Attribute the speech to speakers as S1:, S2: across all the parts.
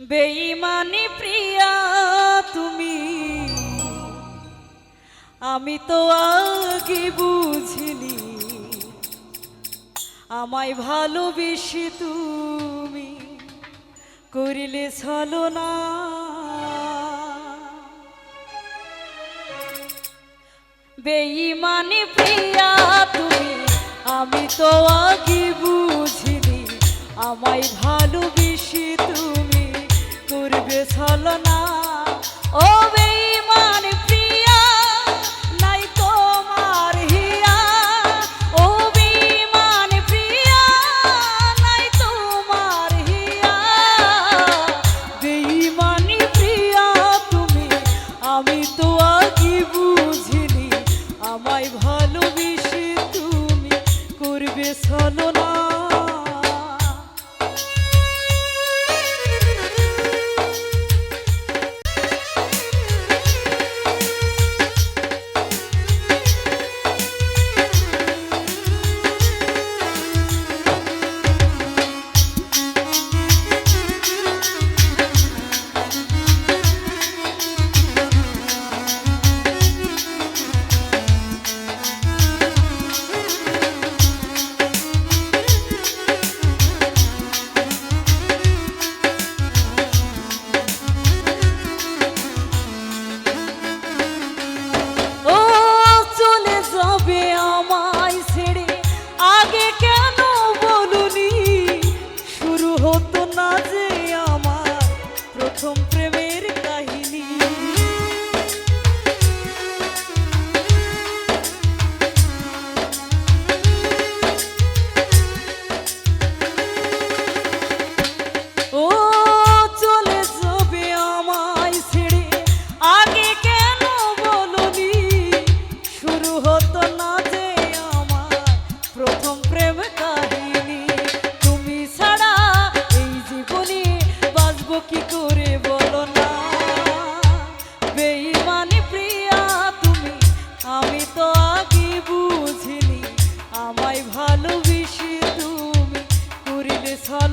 S1: বেঈমানি প্রিয়া, তুমি। আমি তো আগে বুঝিনি। আমায় ভালোবেসে তুমি করিলে চলো না। বেঈমানি প্রিয়া, তুমি। আমি তো আগে no.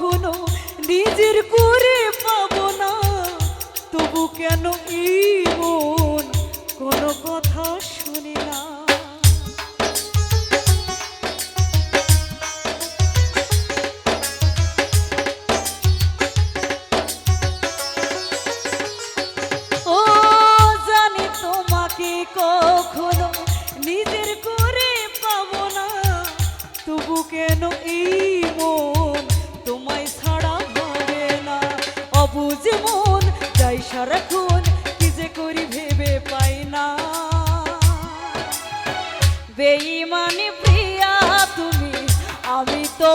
S1: কখনো নিজের করে পাব না। তবু কেন এই মন? কোনো কথা ধরা খুন কি যে করি ভেবে পাই না। বেইমানি প্রিয়া তুমি আমি তো